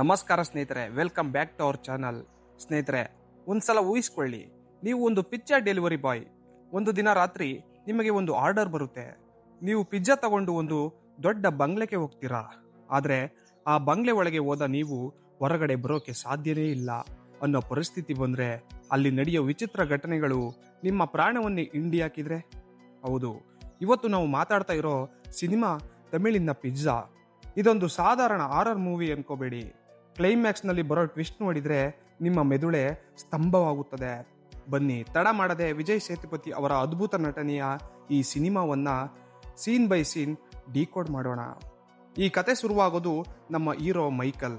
ನಮಸ್ಕಾರ ಸ್ನೇಹಿತರೆ welcome back to our channel ಸ್ನೇಹಿತರೆ, ಒಂದ್ಸಲ ಊಹಿಸ್ಕೊಳ್ಳಿ. ನೀವು ಒಂದು ಪಿಜ್ಜಾ ಡೆಲಿವರಿ ಬಾಯ್ ಒಂದು ದಿನ ರಾತ್ರಿ ನಿಮಗೆ ಒಂದು ಆರ್ಡರ್ ಬರುತ್ತೆ. ನೀವು ಪಿಜ್ಜಾ ತಗೊಂಡು ಒಂದು ದೊಡ್ಡ ಬಂಗ್ಲೆಗೆ ಹೋಗ್ತೀರಾ? ಆದರೆ ಆ ಬಂಗ್ಲೆ ಒಳಗೆ ಹೋದ ನೀವು ಹೊರಗಡೆ ಬರೋಕೆ ಸಾಧ್ಯನೇ ಇಲ್ಲ. ಅನ್ನೋ ಪರಿಸ್ಥಿತಿ ಬಂದ್ರೆ ಅಲ್ಲಿ ನಡೆಯೋ ವಿಚಿತ್ರ ಘಟನೆಗಳು ನಿಮ್ಮ ಪ್ರಾಣವನ್ನೇ ಹಿಂಡಿ ಹಾಕಿದ್ರೆ ಹೌದು, ಇವತ್ತು ನಾವು ಮಾತಾಡ್ತಾ ಇರೋ ಸಿನಿಮಾ ತಮಿಳಿನ ಪಿಜ್ಜಾ ಇದೊಂದು ಸಾಧಾರಣ ಆರರ್ ಮೂವಿ ಅನ್ಕೋಬೇಡಿ. ಕ್ಲೈಮ್ಯಾಕ್ಸ್ನಲ್ಲಿ ಬರೋ ಟ್ವಿಸ್ಟ್ ನೋಡಿದರೆ ನಿಮ್ಮ ಮೆದುಳೆ ಸ್ತಂಭವಾಗುತ್ತದೆ. ಬನ್ನಿ, ತಡ ಮಾಡದೆ ವಿಜಯ್ ಸೇತುಪತಿ ಅವರ ಅದ್ಭುತ ನಟನೆಯ ಈ ಸಿನಿಮಾವನ್ನು ಸೀನ್ ಬೈ ಸೀನ್ ಡಿಕೋಡ್ ಮಾಡೋಣ. ಈ ಕತೆ ಶುರುವಾಗೋದು ನಮ್ಮ ಹೀರೋ ಮೈಕಲ್,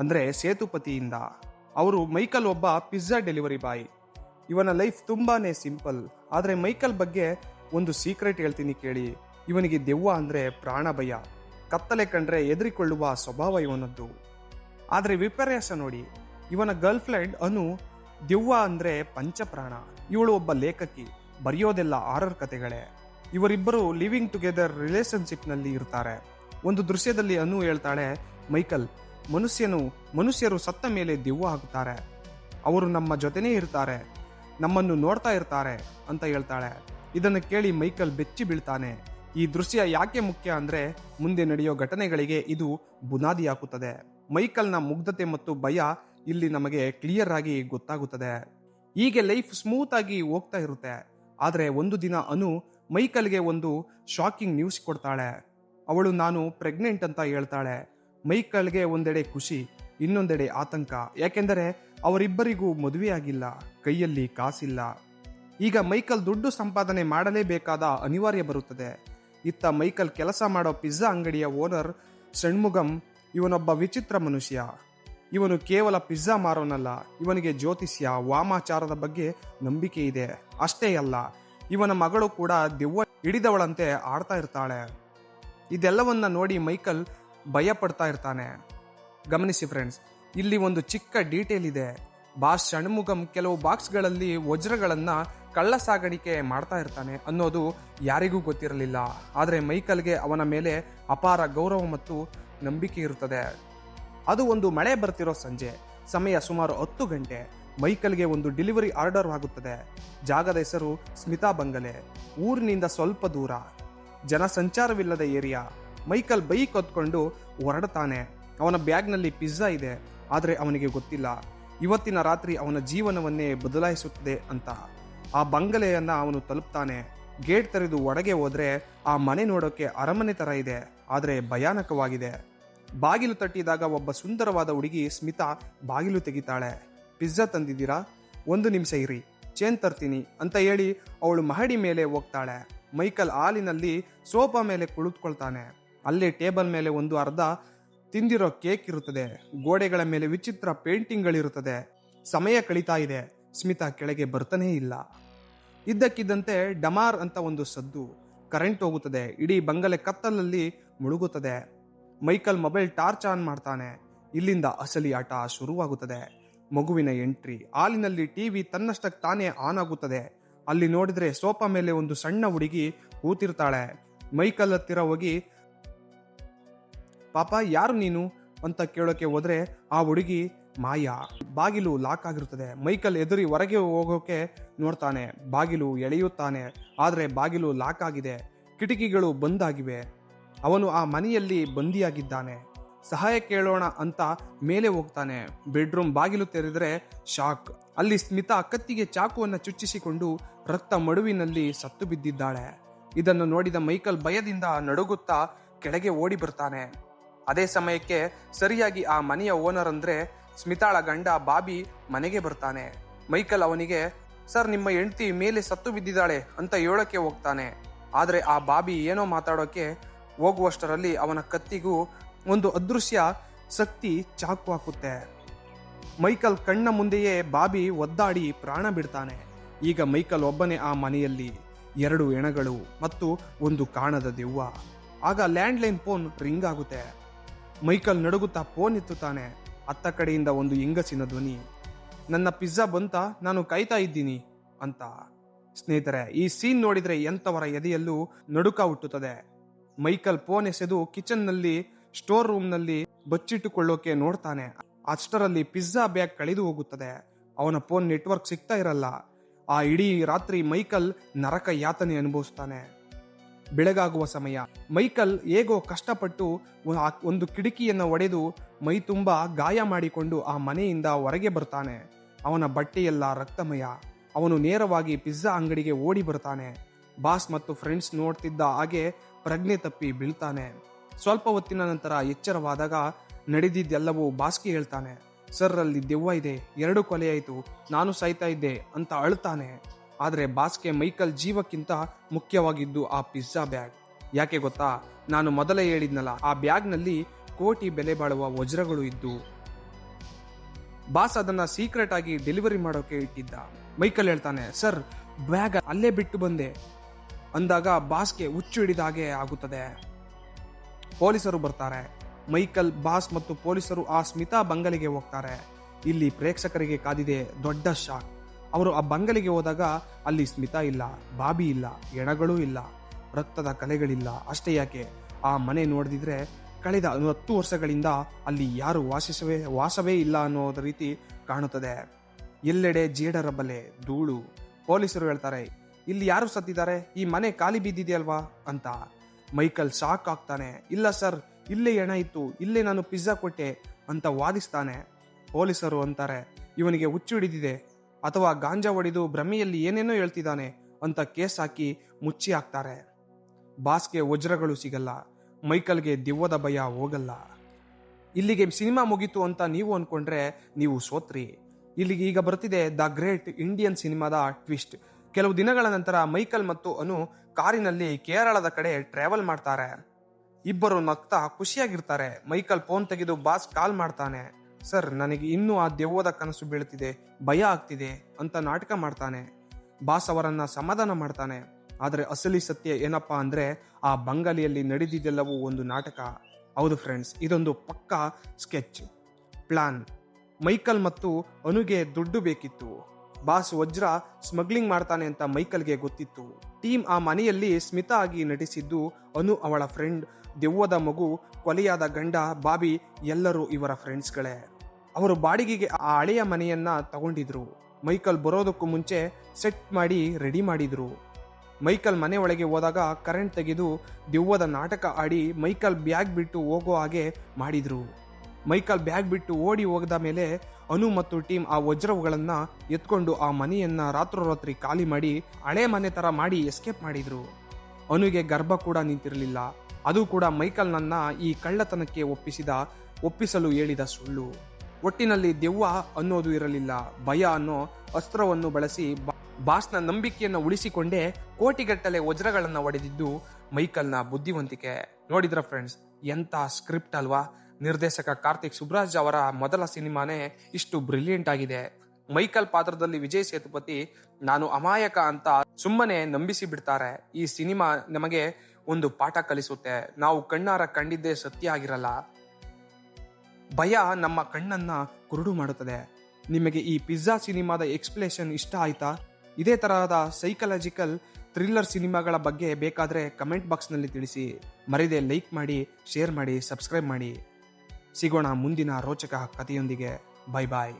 ಅಂದರೆ ಸೇತುಪತಿಯಿಂದ. ಅವರು ಮೈಕಲ್ ಒಬ್ಬ ಪಿಜ್ಜಾ ಡೆಲಿವರಿ ಬಾಯ್. ಇವನ ಲೈಫ್ ತುಂಬಾ ಸಿಂಪಲ್, ಆದರೆ ಮೈಕಲ್ ಬಗ್ಗೆ ಒಂದು ಸೀಕ್ರೆಟ್ ಹೇಳ್ತೀನಿ ಕೇಳಿ. ಇವನಿಗೆ ದೆವ್ವ ಅಂದರೆ ಪ್ರಾಣ ಭಯ ಕತ್ತಲೆ ಕಂಡ್ರೆ ಎದುರಿಕೊಳ್ಳುವ ಸ್ವಭಾವ ಇವನದ್ದು. ಆದ್ರೆ ವಿಪರ್ಯಾಸ ನೋಡಿ, ಇವನ ಗರ್ಲ್ ಫ್ರೆಂಡ್ ಅನು ದಿವ್ವ ಅಂದ್ರೆ ಪಂಚಪ್ರಾಣ. ಇವಳು ಒಬ್ಬ ಲೇಖಕಿ, ಬರೆಯೋದೆಲ್ಲ ಆರರ್ ಕತೆಗಳೇ. ಇವರಿಬ್ಬರು ಲಿವಿಂಗ್ ಟುಗೆದರ್ ರಿಲೇಶನ್ಶಿಪ್ನಲ್ಲಿ ಇರ್ತಾರೆ. ಒಂದು ದೃಶ್ಯದಲ್ಲಿ ಅನು ಹೇಳ್ತಾಳೆ, ಮೈಕಲ್, ಮನುಷ್ಯನು, ಮನುಷ್ಯರು ಸತ್ತ ಮೇಲೆ ದಿವ್ವ ಆಗುತ್ತಾರೆ ಅವರು ನಮ್ಮ ಜೊತೆನೇ ಇರ್ತಾರೆ. ನಮ್ಮನ್ನು ನೋಡ್ತಾ ಇರ್ತಾರೆ, ಅಂತ ಹೇಳ್ತಾಳೆ. ಇದನ್ನು ಕೇಳಿ ಮೈಕಲ್ ಬೆಚ್ಚಿ ಬೀಳ್ತಾನೆ. ಈ ದೃಶ್ಯ ಯಾಕೆ ಮುಖ್ಯ ಅಂದ್ರೆ, ಮುಂದೆ ನಡೆಯೋ ಘಟನೆಗಳಿಗೆ ಇದು ಬುನಾದಿ ಹಾಕುತ್ತದೆ. ಮೈಕಲ್ನ ಮುಗ್ಧತೆ ಮತ್ತು ಭಯ ಇಲ್ಲಿ ನಮಗೆ ಕ್ಲಿಯರ್ ಆಗಿ ಗೊತ್ತಾಗುತ್ತದೆ. ಹೀಗೆ ಲೈಫ್ ಸ್ಮೂತ್ ಆಗಿ ಹೋಗ್ತಾ ಇರುತ್ತೆ. ಆದರೆ ಒಂದು ದಿನ ಅನು ಮೈಕಲ್ಗೆ ಒಂದು ಶಾಕಿಂಗ್ ನ್ಯೂಸ್ ಕೊಡ್ತಾಳೆ. ಅವಳು ನಾನು ಪ್ರೆಗ್ನೆಂಟ್ ಅಂತ ಹೇಳ್ತಾಳೆ. ಮೈಕಲ್ಗೆ ಒಂದೆಡೆ ಖುಷಿ, ಇನ್ನೊಂದೆಡೆ ಆತಂಕ. ಯಾಕೆಂದರೆ ಅವರಿಬ್ಬರಿಗೂ ಮದುವೆ ಆಗಿಲ್ಲ, ಕೈಯಲ್ಲಿ ಕಾಸಿಲ್ಲ. ಈಗ ಮೈಕಲ್ ದುಡ್ಡು ಸಂಪಾದನೆ ಮಾಡಲೇಬೇಕಾದ ಅನಿವಾರ್ಯ ಬರುತ್ತದೆ. ಇತ್ತ ಮೈಕಲ್ ಕೆಲಸ ಮಾಡೋ ಪಿಜ್ಜಾ ಅಂಗಡಿಯ ಓನರ್ ಷಣ್ಮುಗಂ ಇವನೊಬ್ಬ ವಿಚಿತ್ರ ಮನುಷ್ಯ. ಇವನು ಕೇವಲ ಪಿಜ್ಜಾ ಮಾರೋನಲ್ಲ, ಇವನಿಗೆ ಜ್ಯೋತಿಷ್ಯ, ವಾಮಾಚಾರದ ಬಗ್ಗೆ ನಂಬಿಕೆ ಇದೆ. ಅಷ್ಟೇ ಅಲ್ಲ, ಇವನ ಮಗಳು ಕೂಡ ದೆವ್ವ ಹಿಡಿದವಳಂತೆ ಆಡ್ತಾ ಇರ್ತಾಳೆ. ಇದೆಲ್ಲವನ್ನ ನೋಡಿ ಮೈಕಲ್ ಭಯ ಪಡ್ತಾ ಇರ್ತಾನೆ. ಗಮನಿಸಿ ಫ್ರೆಂಡ್ಸ್ ಇಲ್ಲಿ ಒಂದು ಚಿಕ್ಕ ಡೀಟೇಲ್ ಇದೆ. ಬಾಸ್ ಷಣ್ಮುಗಂ ಕೆಲವು ಬಾಕ್ಸ್ಗಳಲ್ಲಿ ವಜ್ರಗಳನ್ನು ಕಳ್ಳ ಸಾಗಾಣಿಕೆ ಮಾಡ್ತಾ ಇರ್ತಾನೆ ಅನ್ನೋದು ಯಾರಿಗೂ ಗೊತ್ತಿರಲಿಲ್ಲ. ಆದರೆ ಮೈಕಲ್ಗೆ ಅವನ ಮೇಲೆ ಅಪಾರ ಗೌರವ ಮತ್ತು ನಂಬಿಕೆ ಇರುತ್ತದೆ. ಅದು ಒಂದು ಮಳೆ ಬರ್ತಿರೋ ಸಂಜೆ, ಸಮಯ ಸುಮಾರು ಹತ್ತು ಗಂಟೆ, ಮೈಕಲ್ಗೆ ಒಂದು ಡೆಲಿವರಿ ಆರ್ಡರ್ ಆಗುತ್ತದೆ. ಜಾಗದ ಹೆಸರು ಸ್ಮಿತಾ ಬಂಗಲೆ, ಊರಿನಿಂದ ಸ್ವಲ್ಪ ದೂರ. ಜನಸಂಚಾರವಿಲ್ಲದ ಏರಿಯಾ, ಮೈಕಲ್ ಬೈಕ್ ಹೊತ್ಕೊಂಡು ಹೊರಡ್ತಾನೆ. ಅವನ ಬ್ಯಾಗ್ನಲ್ಲಿ ಪಿಜ್ಜಾ ಇದೆ, ಆದರೆ ಅವನಿಗೆ ಗೊತ್ತಿಲ್ಲ. ಇವತ್ತಿನ ರಾತ್ರಿ ಅವನ ಜೀವನವನ್ನೇ ಬದಲಾಯಿಸುತ್ತದೆ ಅಂತ. ಆ ಬಂಗಲೆಯನ್ನ ಅವನು ತಲುಪ್ತಾನೆ. ಗೇಟ್ ತೆರೆದು ಒಳಗೆ ಹೋದರೆ ಆ ಮನೆ ನೋಡೋಕೆ ಅರಮನೆ ತರ ಇದೆ. ಆದರೆ ಭಯಾನಕವಾಗಿದೆ. ಬಾಗಿಲು ತಟ್ಟಿದಾಗ ಒಬ್ಬ ಸುಂದರವಾದ ಹುಡುಗಿ ಸ್ಮಿತಾ ಬಾಗಿಲು ತೆಗಿತಾಳೆ. ಪಿಜ್ಜಾ ತಂದಿದ್ದೀರಾ? ಒಂದು ನಿಮಿಷ ಇರಿ. ಚೇನ್ ತರ್ತೀನಿ ಅಂತ ಹೇಳಿ ಅವಳು ಮಹಡಿ ಮೇಲೆ ಹೋಗ್ತಾಳೆ. ಮೈಕಲ್ ಹಾಲಿನಲ್ಲಿ ಸೋಫಾ ಮೇಲೆ ಕುಳಿತುಕೊಳ್ತಾನೆ. ಅಲ್ಲೇ ಟೇಬಲ್ ಮೇಲೆ ಒಂದು ಅರ್ಧ ತಿಂದಿರೋ ಕೇಕ್ ಇರುತ್ತದೆ. ಗೋಡೆಗಳ ಮೇಲೆ ವಿಚಿತ್ರ ಪೇಂಟಿಂಗ್ಗಳಿರುತ್ತದೆ. ಸಮಯ ಕಳೀತಾ ಇದೆ. ಸ್ಮಿತಾ ಕೆಳಗೆ ಬರ್ತಾನೇ ಇಲ್ಲ. ಇದ್ದಕ್ಕಿದ್ದಂತೆ ಡಮಾರ್ ಅಂತ ಒಂದು ಸದ್ದು. ಕರೆಂಟ್ ಹೋಗುತ್ತದೆ. ಇಡೀ ಬಂಗಲೆ ಕತ್ತಲಲ್ಲಿ ಮುಳುಗುತ್ತದೆ. ಮೈಕಲ್ ಮೊಬೈಲ್ ಟಾರ್ಚ್ ಆನ್ ಮಾಡ್ತಾನೆ. ಇಲ್ಲಿಂದ ಅಸಲಿ ಆಟ ಶುರುವಾಗುತ್ತದೆ. ಮಗುವಿನ ಎಂಟ್ರಿ. ಹಾಲಿನಲ್ಲಿ ಟಿವಿ ತನ್ನಷ್ಟಕ್ಕೆ ತಾನೇ ಆನ್ ಆಗುತ್ತದೆ. ಅಲ್ಲಿ ನೋಡಿದ್ರೆ ಸೋಫಾ ಮೇಲೆ ಒಂದು ಸಣ್ಣ ಹುಡುಗಿ ಕೂತಿರ್ತಾಳೆ. ಮೈಕಲ್ ಹತ್ತಿರ ಹೋಗಿ, ಪಾಪ, ಯಾರು ನೀನು? ಅಂತ ಕೇಳೋಕೆ ಹೋದ್ರೆ ಆ ಹುಡುಗಿ ಮಾಯಾ. ಬಾಗಿಲು ಲಾಕ್ ಆಗಿರುತ್ತದೆ. ಮೈಕಲ್ ಎದುರಿ ಹೊರಗೆ ಹೋಗೋಕೆ ನೋಡ್ತಾನೆ. ಬಾಗಿಲು ಎಳೆಯುತ್ತಾನೆ. ಆದರೆ ಬಾಗಿಲು ಲಾಕ್ ಆಗಿದೆ. ಕಿಟಕಿಗಳು ಬಂದಾಗಿವೆ. ಅವನು ಆ ಮನೆಯಲ್ಲಿ ಬಂದಿಯಾಗಿದ್ದಾನೆ. ಸಹಾಯ ಕೇಳೋಣ ಅಂತ ಮೇಲೆ ಹೋಗ್ತಾನೆ. ಬೆಡ್ರೂಮ್ ಬಾಗಿಲು ತೆರೆದರೆ ಶಾಕ್. ಅಲ್ಲಿ ಸ್ಮಿತಾ ಕತ್ತಿಗೆ ಚಾಕುವನ್ನು ಚುಚ್ಚಿಸಿಕೊಂಡು ರಕ್ತ ಮಡುವಿನಲ್ಲಿ ಸತ್ತು ಬಿದ್ದಿದ್ದಾಳೆ. ಇದನ್ನು ನೋಡಿದ ಮೈಕಲ್ ಭಯದಿಂದ ನಡುಗುತ್ತಾ ಕೆಳಗೆ ಓಡಿ ಬರ್ತಾನೆ. ಅದೇ ಸಮಯಕ್ಕೆ ಸರಿಯಾಗಿ ಆ ಮನೆಯ ಓನರ್ ಅಂದ್ರೆ ಸ್ಮಿತಾಳ ಗಂಡ ಬಾಬಿ ಮನೆಗೆ ಬರ್ತಾನೆ. ಮೈಕಲ್ ಅವನಿಗೆ, ಸರ್, ನಿಮ್ಮ ಹೆಂಡತಿ ಮೇಲೆ ಸತ್ತು ಬಿದ್ದಿದ್ದಾಳೆ ಅಂತ ಹೇಳೋಕೆ ಹೋಗ್ತಾನೆ. ಆದರೆ ಆ ಬಾಬಿ ಏನೋ ಮಾತಾಡೋಕೆ ಹೋಗುವಷ್ಟರಲ್ಲಿ ಅವನ ಕತ್ತಿಗೂ ಒಂದು ಅದೃಶ್ಯ ಶಕ್ತಿ ಚಾಕು ಹಾಕುತ್ತೆ. ಮೈಕಲ್ ಕಣ್ಣ ಮುಂದೆಯೇ ಬಾಬಿ ಒದ್ದಾಡಿ ಪ್ರಾಣ ಬಿಡ್ತಾನೆ. ಈಗ ಮೈಕಲ್ ಒಬ್ಬನೇ ಆ ಮನೆಯಲ್ಲಿ. ಎರಡು ಎಣಗಳು ಮತ್ತು ಒಂದು ಕಾಣದ ದೆವ್ವ. ಆಗ ಲ್ಯಾಂಡ್ಲೈನ್ ಫೋನ್ ರಿಂಗ್ ಆಗುತ್ತೆ. ಮೈಕಲ್ ನಡುಗುತ್ತಾ ಫೋನ್ ಎತ್ತುತ್ತಾನೆ. ಅತ್ತ ಕಡೆಯಿಂದ ಒಂದು ಹೆಂಗಸಿನ ಧ್ವನಿ, ನನ್ನ ಪಿಜ್ಜಾ ಬಂತ, ನಾನು ಕಾಯ್ತಾ ಇದ್ದೀನಿ ಅಂತ. ಸ್ನೇಹಿತರೆ, ಈ ಸೀನ್ ನೋಡಿದ್ರೆ ಎಂಥವರ ಎದೆಯಲ್ಲೂ ನಡುಕ ಹುಟ್ಟುತ್ತದೆ. ಮೈಕಲ್ ಫೋನ್ ಎಸೆದು ಕಿಚನ್ನಲ್ಲಿ, ಸ್ಟೋರ್ ರೂಮ್ನಲ್ಲಿ ಬಚ್ಚಿಟ್ಟುಕೊಳ್ಳೋಕೆ ನೋಡ್ತಾನೆ. ಅಷ್ಟರಲ್ಲಿ ಪಿಜ್ಜಾ ಬ್ಯಾಗ್ ಕಳೆದು ಹೋಗುತ್ತದೆ. ಅವನ ಫೋನ್ ನೆಟ್ವರ್ಕ್ ಸಿಗ್ತಾ ಇರಲ್ಲ. ಆ ಇಡೀ ರಾತ್ರಿ ಮೈಕಲ್ ನರಕ ಯಾತನೆ ಅನುಭವಿಸ್ತಾನೆ. ಬೆಳಗಾಗುವ ಸಮಯ. ಮೈಕಲ್ ಹೇಗೋ ಕಷ್ಟಪಟ್ಟು ಒಂದು ಕಿಟಕಿಯನ್ನು ಒಡೆದು ಮೈ ತುಂಬ ಗಾಯ ಮಾಡಿಕೊಂಡು ಆ ಮನೆಯಿಂದ ಹೊರಗೆ ಬರ್ತಾನೆ. ಅವನ ಬಟ್ಟೆಯೆಲ್ಲ ರಕ್ತಮಯ. ಅವನು ನೇರವಾಗಿ ಪಿಜ್ಜಾ ಅಂಗಡಿಗೆ ಓಡಿ ಬರ್ತಾನೆ. ಬಾಸ್ ಮತ್ತು ಫ್ರೆಂಡ್ಸ್ ನೋಡ್ತಿದ್ದ ಹಾಗೆ ಪ್ರಜ್ಞೆ ತಪ್ಪಿ ಬೀಳ್ತಾನೆ. ಸ್ವಲ್ಪ ಹೊತ್ತಿನ ನಂತರ ಎಚ್ಚರವಾದಾಗ ನಡೆದಿದ್ದೆಲ್ಲವೂ ಬಾಸ್ಗೆ ಹೇಳ್ತಾನೆ. ಸರ್, ಅಲ್ಲಿ ದೆವ್ವ ಇದೆ. ಎರಡು ಕೊಲೆ ಆಯಿತು. ನಾನು ಸಾಯ್ತಾ ಇದ್ದೆ ಅಂತ ಅಳ್ತಾನೆ ಆದರೆ ಬಾಸ್ಗೆ ಮೈಕಲ್ ಜೀವಕ್ಕಿಂತ ಮುಖ್ಯವಾಗಿದ್ದು ಆ ಪಿಜ್ಜಾ ಬ್ಯಾಗ್. ಯಾಕೆ ಗೊತ್ತಾ? ನಾನು ಮೊದಲೇ ಹೇಳಿದ್ನಲ್ಲ, ಆ ಬ್ಯಾಗ್ನಲ್ಲಿ ಕೋಟಿ ಬೆಲೆ ಬಾಳುವ ವಜ್ರಗಳು ಇದ್ದು. ಬಾಸ್ ಅದನ್ನ ಸೀಕ್ರೆಟ್ ಆಗಿ ಡೆಲಿವರಿ ಮಾಡೋಕೆ ಇಟ್ಟಿದ್ದ. ಮೈಕಲ್ ಹೇಳ್ತಾನೆ, ಸರ್, ಬ್ಯಾಗ್ ಅಲ್ಲೇ ಬಿಟ್ಟು ಬಂದೆ. ಅಂದಾಗ ಬಾಸ್ಗೆ ಹುಚ್ಚು ಹಿಡಿದ ಹಾಗೆ ಆಗುತ್ತದೆ. ಪೊಲೀಸರು ಬರ್ತಾರೆ. ಮೈಕಲ್, ಬಾಸ್ ಮತ್ತು ಪೊಲೀಸರು ಆ ಸ್ಮಿತಾ ಬಂಗಲಿಗೆ ಹೋಗ್ತಾರೆ. ಇಲ್ಲಿ ಪ್ರೇಕ್ಷಕರಿಗೆ ಕಾದಿದೆ ದೊಡ್ಡ ಶಾಕ್. ಅವರು ಆ ಬಂಗಲೆಗೆ ಹೋದಾಗ ಅಲ್ಲಿ ಸ್ಮಿತ ಇಲ್ಲ, ಬಾಬಿ ಇಲ್ಲ, ಎಣಗಳೂ ಇಲ್ಲ, ರಕ್ತದ ಕಲೆಗಳಿಲ್ಲ. ಅಷ್ಟೇ ಯಾಕೆ? ಆ ಮನೆ ನೋಡಿದ್ರೆ ಕಳೆದ ಹತ್ತು ವರ್ಷಗಳಿಂದ ಅಲ್ಲಿ ಯಾರು ವಾಸಿಸವೇ, ವಾಸವೇ ಇಲ್ಲ ಅನ್ನೋದ ರೀತಿ ಕಾಣುತ್ತದೆ. ಎಲ್ಲೆಡೆ ಜೇಡರ ಬಲೆ, ಧೂಳು. ಪೊಲೀಸರು ಹೇಳ್ತಾರೆ, ಇಲ್ಲಿ ಯಾರು ಸತ್ತಿದ್ದಾರೆ? ಈ ಮನೆ ಖಾಲಿ ಬಿದ್ದಿದೆಯಲ್ವಾ? ಅಂತ. ಮೈಕಲ್ ಶಾಕ್ ಆಗ್ತಾನೆ, ಇಲ್ಲ ಸರ್, ಇಲ್ಲೇ ಹೆಣ ಇತ್ತು, ಇಲ್ಲೇ ನಾನು ಪಿಜ್ಜಾ ಕೊಟ್ಟೆ ಅಂತ ವಾದಿಸ್ತಾನೆ. ಪೊಲೀಸರು ಅಂತಾರೆ, ಇವನಿಗೆ ಹುಚ್ಚು ಹಿಡಿದಿದೆ ಅಥವಾ ಗಾಂಜಾ ಹೊಡೆದು ಭ್ರಮೆಯಲ್ಲಿ ಏನೇನೋ ಹೇಳ್ತಿದ್ದಾನೆ ಅಂತ ಕೇಸ್ ಹಾಕಿ ಮುಚ್ಚಿ ಹಾಕ್ತಾರೆ. ಬಾಸ್ಗೆ ವಜ್ರಗಳು ಸಿಗಲ್ಲ. ಮೈಕಲ್ಗೆ ದಿವ್ವದ ಭಯ ಹೋಗಲ್ಲ. ಇಲ್ಲಿಗೆ ಸಿನಿಮಾ ಮುಗೀತು ಅಂತ ನೀವು ಅನ್ಕೊಂಡ್ರೆ ನೀವು ಸೋತ್ರಿ. ಇಲ್ಲಿಗೆ ಈಗ ಬರ್ತಿದೆ ದ ಗ್ರೇಟ್ ಇಂಡಿಯನ್ ಸಿನಿಮಾದ ಟ್ವಿಸ್ಟ್. ಕೆಲವು ದಿನಗಳ ನಂತರ ಮೈಕಲ್ ಮತ್ತು ಅನು ಕಾರಿನಲ್ಲಿ ಕೇರಳದ ಕಡೆ ಟ್ರಾವೆಲ್ ಮಾಡ್ತಾರೆ. ಇಬ್ಬರು ನಗ್ತಾ ಖುಷಿಯಾಗಿರ್ತಾರೆ. ಮೈಕಲ್ ಫೋನ್ ತೆಗೆದು ಬಾಸ್ ಕಾಲ್ ಮಾಡ್ತಾನೆ. ಸರ್, ನನಗೆ ಇನ್ನೂ ಆ ದೆವ್ವದ ಕನಸು ಬೀಳ್ತಿದೆ, ಭಯ ಆಗ್ತಿದೆ ಅಂತ ನಾಟಕ ಮಾಡ್ತಾನೆ. ಬಾಸ್ ಅವರನ್ನ ಸಮಾಧಾನ ಮಾಡ್ತಾನೆ. ಆದರೆ ಅಸಲಿ ಸತ್ಯ ಏನಪ್ಪಾ ಅಂದ್ರೆ ಆ ಬಂಗಾಲಿಯಲ್ಲಿ ನಡೆದಿದ್ದೆಲ್ಲವೂ ಒಂದು ನಾಟಕ. ಹೌದು ಫ್ರೆಂಡ್ಸ್, ಇದೊಂದು ಪಕ್ಕಾ ಸ್ಕೆಚ್. ಪ್ಲಾನ್. ಮೈಕಲ್ ಮತ್ತು ಅನುಗೆ ದುಡ್ಡು ಬೇಕಿತ್ತು. ಬಾಸ್ ವಜ್ರ ಸ್ಮಗ್ಲಿಂಗ್ ಮಾಡ್ತಾನೆ ಅಂತ ಮೈಕಲ್ಗೆ ಗೊತ್ತಿತ್ತು. ಟೀಮ್ ಆ ಮನೆಯಲ್ಲಿ ಸ್ಮಿತಾ ಆಗಿ ನಟಿಸಿದ್ದು ಅನು ಅವಳ ಫ್ರೆಂಡ್ ದೆವ್ವದ ಮಗು, ಕೊಲೆಯಾದ ಗಂಡ, ಬಾಬಿ ಎಲ್ಲರೂ ಇವರ ಫ್ರೆಂಡ್ಸ್ಗಳೇ ಅವರು ಬಾಡಿಗೆಗೆ ಆ ಹಳೆಯ ಮನೆಯನ್ನ ತಗೊಂಡಿದ್ರು. ಮೈಕಲ್ ಬರೋದಕ್ಕೂ ಮುಂಚೆ ಸೆಟ್ ಮಾಡಿ ರೆಡಿ ಮಾಡಿದ್ರು. ಮೈಕಲ್ ಮನೆ ಒಳಗೆ ಹೋದಾಗ ಕರೆಂಟ್ ತೆಗೆದು ದೆವ್ವದ ನಾಟಕ ಆಡಿ ಮೈಕಲ್ ಬ್ಯಾಗ್ ಬಿಟ್ಟು ಹೋಗೋ ಹಾಗೆ ಮಾಡಿದ್ರು. ಮೈಕಲ್ ಬ್ಯಾಗ್ ಬಿಟ್ಟು ಓಡಿ ಹೋಗದ ಮೇಲೆ ಅನು ಮತ್ತು ಟೀಮ್ ಆ ವಜ್ರವುಗಳನ್ನು ಎತ್ಕೊಂಡು ಆ ಮನೆಯನ್ನ ರಾತ್ರೋರಾತ್ರಿ ಖಾಲಿ ಮಾಡಿ ಹಳೆ ಮನೆ ತರ ಮಾಡಿ ಎಸ್ಕೇಪ್ ಮಾಡಿದ್ರು. ಅನುಗೆ ಗರ್ಭ ಕೂಡ ನಿಂತಿರಲಿಲ್ಲ. ಅದು ಕೂಡ ಮೈಕಲ್ ನನ್ನ ಈ ಕಳ್ಳತನಕ್ಕೆ ಒಪ್ಪಿಸಿದ, ಒಪ್ಪಿಸಲು ಹೇಳಿದ ಸುಳ್ಳು. ಒಟ್ಟಿನಲ್ಲಿ ದೆವ್ವ ಅನ್ನೋದು ಇರಲಿಲ್ಲ. ಭಯ ಅನ್ನೋ ಅಸ್ತ್ರವನ್ನು ಬಳಸಿ ಬಾಸ್ನ ನಂಬಿಕೆಯನ್ನು ಉಳಿಸಿಕೊಂಡೇ ಕೋಟಿಗಟ್ಟಲೆ ವಜ್ರಗಳನ್ನು ಒಡೆದಿದ್ದು ಮೈಕಲ್ನ ಬುದ್ಧಿವಂತಿಕೆ. ನೋಡಿದ್ರ ಫ್ರೆಂಡ್ಸ್, ಎಂಥ ಸ್ಕ್ರಿಪ್ಟ್ ಅಲ್ವಾ? ನಿರ್ದೇಶಕ ಕಾರ್ತಿಕ್ ಸುಬ್ರಾಜ್ ಅವರ ಮೊದಲ ಸಿನಿಮಾನೇ ಇಷ್ಟು ಬ್ರಿಲಿಯಂಟ್ ಆಗಿದೆ. ಮೈಕಲ್ ಪಾತ್ರದಲ್ಲಿ ವಿಜಯ್ ಸೇತುಪತಿ ನಾನು ಅಮಾಯಕ ಅಂತ ಸುಮ್ಮನೆ ನಂಬಿಸಿ ಬಿಡ್ತಾರೆ. ಈ ಸಿನಿಮಾ ನಮಗೆ ಒಂದು ಪಾಠ ಕಲಿಸುತ್ತೆ. ನಾವು ಕಣ್ಣಾರ ಕಂಡಿದ್ದೇ ಸತ್ಯ ಆಗಿರಲ್ಲ. ಭಯ ನಮ್ಮ ಕಣ್ಣನ್ನ ಕುರುಡು ಮಾಡುತ್ತದೆ. ನಿಮಗೆ ಈ ಪಿಜ್ಜಾ ಸಿನಿಮಾದ ಎಕ್ಸ್ಪ್ಲೇಷನ್ ಇಷ್ಟ ಆಯ್ತಾ? ಇದೇ ತರಹದ ಸೈಕಲಾಜಿಕಲ್ ಥ್ರಿಲ್ಲರ್ ಸಿನಿಮಾಗಳ ಬಗ್ಗೆ ಬೇಕಾದರೆ ಕಮೆಂಟ್ ಬಾಕ್ಸ್ನಲ್ಲಿ ತಿಳಿಸಿ. ಮರಿದೆ ಲೈಕ್ ಮಾಡಿ ಶೇರ್ ಮಾಡಿ ಸಬ್ಸ್ಕ್ರೈಬ್ ಮಾಡಿ. ಸಿಗೋಣ ಮುಂದಿನ ರೋಚಕ ಕಥೆಯೊಂದಿಗೆ. Bye bye